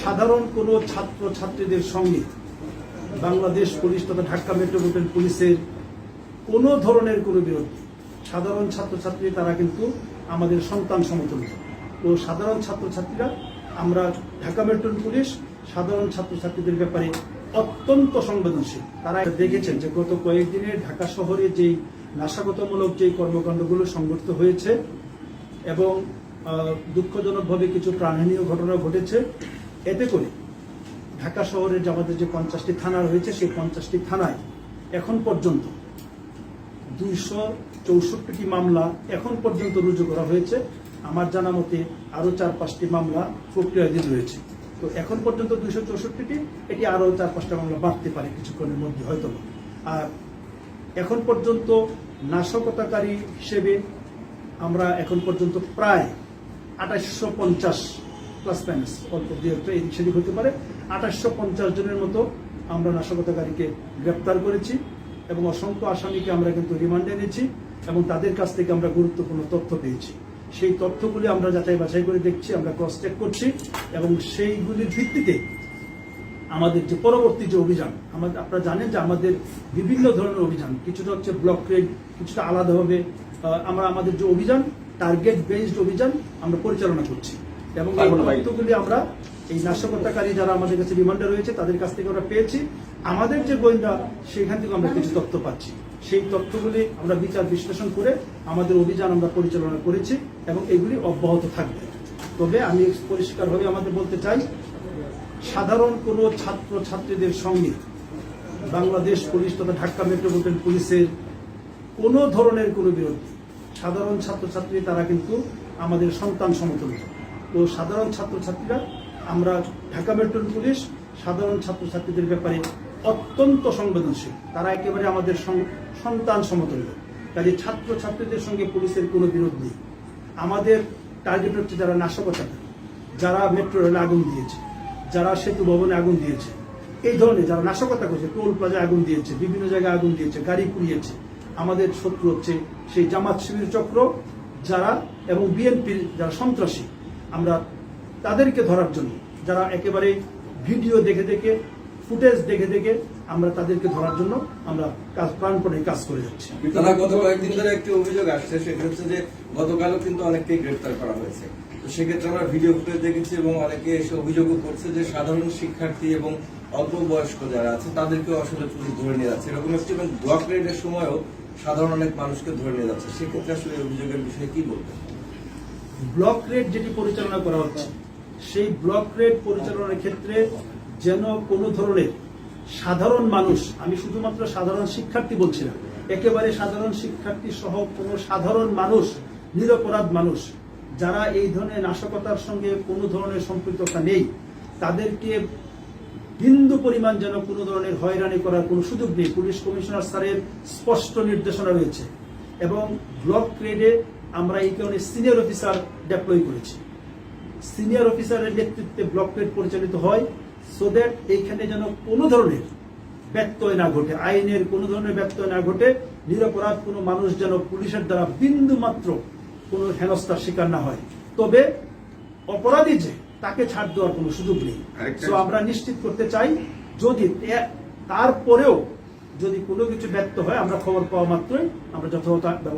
সাধারণ কোনো ছাত্র ছাত্রীদের সঙ্গে বাংলাদেশ পুলিশ তথা ঢাকা মেট্রোপলিটন পুলিশের কোনো ধরনের কোনো বিরোধ। সাধারণ ছাত্রছাত্রী তারা কিন্তু আমাদের সন্তান সমতুল্য ও সাধারণ ছাত্রছাত্রীরা, আমরা ঢাকা মেট্রোপলিটন পুলিশ সাধারণ ছাত্রছাত্রীদের ব্যাপারে অত্যন্ত সংবেদনশীল তারা দেখেছেন যে গত কয়েকদিনে ঢাকা শহরে যেই নাশাগতমূলক যেই কর্মকাণ্ডগুলো সংঘটিত হয়েছে এবং দুঃখজনকভাবে কিছু প্রাণহানীয় ঘটনা ঘটেছে এতে করে ঢাকা শহরের যে আমাদের যে পঞ্চাশটি থানা রয়েছে, সেই পঞ্চাশটি থানায় এখন পর্যন্ত দুইশো চৌষট্টিটি মামলা এখন পর্যন্ত রুজু করা হয়েছে। আমার জানা মতে আরও চার পাঁচটি মামলা প্রক্রিয়াধীন রয়েছে। তো এখন পর্যন্ত দুইশো চৌষট্টিটি, এটি আরও চার পাঁচটা মামলা বাড়তে পারে কিছুক্ষণের মধ্যে হয়তো আর এখন পর্যন্ত নাশকতাকারী হিসেবে আমরা এখন পর্যন্ত প্রায় আঠাশশো পঞ্চাশ প্লাস মাইনাস অল্প দু একটা এদিক সেদিক হতে পারে। আঠাশশো পঞ্চাশ জনের মতো আমরা নাশকতাকারীকে গ্রেপ্তার করেছি এবং অসংখ্য আসামিকে আমরা কিন্তু রিমান্ডে এনেছি এবং তাদের কাছ থেকে আমরা গুরুত্বপূর্ণ তথ্য পেয়েছি। সেই তথ্যগুলি আমরা যাচাই বাছাই করে দেখছি, আমরা ক্রস চেক করছি এবং সেইগুলির ভিত্তিতে আমাদের যে পরবর্তী যে অভিযান আমাদের আপনারা জানেন যে আমাদের বিভিন্ন ধরনের অভিযান, কিছুটা হচ্ছে ব্লক রেড কিছুটা আলাদাভাবে আমরা আমাদের যে অভিযান টার্গেট বেসড অভিযান আমরা পরিচালনা করছি। এবং এই তথ্যগুলি আমরা এই নাশকতাকারী যারা আমাদের কাছে রিমান্ডে রয়েছে তাদের কাছ থেকে আমরা পেয়েছি। আমাদের যে গোয়েন্দা সেখান থেকে আমরা কিছু তথ্য পাচ্ছি। সেই তথ্যগুলি আমরা বিচার বিশ্লেষণ করে আমাদের অভিযান আমরা পরিচালনা করেছি এবং এগুলি অব্যাহত থাকবে। তবে আমি পরিষ্কারভাবে আমাদের বলতে চাই সাধারণ কোনো ছাত্র ছাত্রীদের সঙ্গে বাংলাদেশ পুলিশ তথা ঢাকা মেট্রোপলিটন পুলিশের কোনো ধরনের কোনো বিরোধ। সাধারণ ছাত্রছাত্রী তারা কিন্তু আমাদের সন্তান সমতুল্য। ও সাধারণ ছাত্রছাত্রীরা, আমরা ঢাকা মেট্রোপলিটন পুলিশ, সাধারণ ছাত্রছাত্রীদের ব্যাপারে অত্যন্ত সংবেদনশীল। তারা একেবারে আমাদের সন্তান সমতুল্য। কাজে ছাত্রছাত্রীদের সঙ্গে পুলিশের কোনো বিরোধ নেই। আমাদের টার্গেট হচ্ছে যারা নাশকতাকারী যারা মেট্রো রেলে আগুন দিয়েছে, যারা সেতু ভবনে আগুন দিয়েছে। এই ধরনের যারা নাশকতা করছে, টোল প্লাজা আগুন দিয়েছে, বিভিন্ন জায়গায় আগুন দিয়েছে, গাড়ি পুড়িয়েছে, আমাদের শত্রু হচ্ছে সেই জামাত শিবির চক্র, যারা এবং বিএনপির যারা সন্ত্রাসী আমরা তাদেরকে ধরার জন্য, যারা একেবারে ভিডিও দেখে দেখে, ফুটেজ দেখে দেখে আমরা তাদেরকে ধরার জন্য আমরা কাজ, প্রাণপণে কাজ করে যাচ্ছি। তারা গত কয়েকদিন ধরে একটি অভিযোগ আসছে, সেটা হচ্ছে যে গতকালও কিন্তু অনেককেই গ্রেফতার করা হয়েছে। তো সেক্ষেত্রে আমরা ভিডিও ফুটেজ দেখেছি এবং অনেকে এসে অভিযোগও করছে যে সাধারণ শিক্ষার্থী এবং অল্প বয়স্ক যারা আছে, তাদেরকেও আসলে পুলিশ ধরে নিয়ে যাচ্ছে। এরকম একটি এবং ব্লক রেডের সময়ও সাধারণ অনেক মানুষকে ধরে নিয়ে যাচ্ছে। সেক্ষেত্রে আসলে অভিযোগের বিষয়ে কি বলবেন? ব্লক রেট যেটি পরিচালনা করা হচ্ছে, সেই ব্লক রেট পরিচালনার ক্ষেত্রে যেন কোনো ধরনের সাধারণ মানুষ, আমি শুধুমাত্র সাধারণ শিক্ষার্থী বলছি না, একেবারে সাধারণ শিক্ষার্থী সহ কোনো সাধারণ মানুষ, নিরপরাধ মানুষ, যারা এই ধরনের নাশকতার সঙ্গে কোনো ধরনের সম্পৃক্ততা নেই, তাদেরকে বিন্দু পরিমাণ যেন কোনো ধরনের হয়রানি করার কোনো সুযোগ নেই। পুলিশ কমিশনার স্যারের স্পষ্ট নির্দেশনা রয়েছে এবং ব্লক গ্রেডে আমরা এই কারণে সিনিয়র অফিসার ডেপ্লয় করেছি। সিনিয়র অফিসারের নেতৃত্বে ব্লক গ্রেড পরিচালিত হয় সো দ্যাট এইখানে যেন কোনো ধরনের ব্যত্যয় না ঘটে আইনের কোনো ধরনের ব্যত্যয় না ঘটে নিরপরাধ কোনো মানুষ যেন পুলিশের দ্বারা বিন্দু মাত্র কোনো হেনস্থার শিকার না হয়। তবে অপরাধী যে তাকে ছাড় দেওয়ার কোনো সুযোগ নেই। So আমরা নিশ্চিত করতে চাই যদি তে- তারপরেও যদি কোনো কিছু ব্যর্থ হয় আমরা খবর পাওয়া মাত্রই আমরা যথাযথ ব্যবস্থা